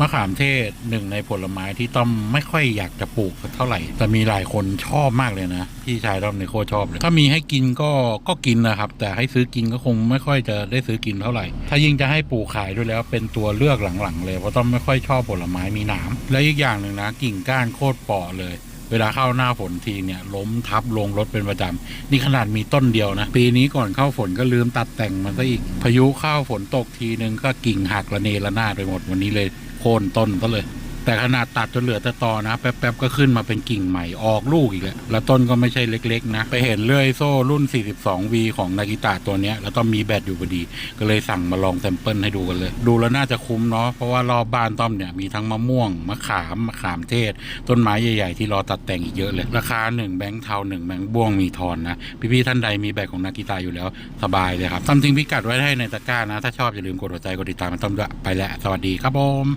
มะขามเทศหนึ่งในผลไม้ที่ต้อมไม่ค่อยอยากจะปลูกเท่าไหร่ แต่มีหลายคนชอบมากเลยนะ พี่ชายต้อมในโคชอบเลย ถ้ามีให้กินก็ก็กินนะครับ แต่ให้ซื้อกินก็คงไม่ค่อยจะได้ซื้อกินเท่าไหร่ ถ้ายิ่งจะให้ปลูกขายด้วยแล้วเป็นตัวเลือกหลังๆ เลยเพราะต้อมไม่ค่อยชอบผลไม้มีหนามและอีกอย่างหนึ่งนะกิ่งก้านโคตรเปราะเลยเวลาเข้าหน้าฝนทีเนี่ยล้มทับลงรถเป็นประจำนี่ขนาดมีต้นเดียวนะ ปีนี้ก่อนเข้าฝนก็ลืมตัดแต่งมันซะอีก พายุเข้าฝนตกทีนึงก็กิ่งหักระเนระนาดไปหมดวันนี้เลย โค่นต้นซะเลย แต่ขนาดตัดจนเหลือแต่ตอนะ แป๊บๆก็ขึ้นมาเป็นกิ่งใหม่ออกลูกอีกแล้วแล้วต้นก็ไม่ใช่เล็กๆนะ ไปเห็นเลื่อยโซ่รุ่น 42V ของนากิตะตัวเนี้ย แล้วต้องมีแบตอยู่พอดี ก็เลยสั่งมาลองแซมเปิลให้ดูกันเลย ดูแล้วน่าจะคุ้มเนาะเพราะว่ารอบบ้านต้อมเนี่ยมีทั้งมะม่วงมะขามมะขามเทศ ต้นไม้ใหญ่ๆที่รอตัดแต่งอีกเยอะเลย ราคา1แบงค์เทา1แบงค์บ้วงมีทอนนะพี่ๆท่านใดมีแบตของนากิตาอยู่แล้วสบายเลยครับทำทิ้งพิกัดไว้ให้ในตะกร้านะ ถ้าชอบอย่าลืมกดหัวใจกดติดตามมันต้อมด้วยไปแล้วสวัสดีครับผม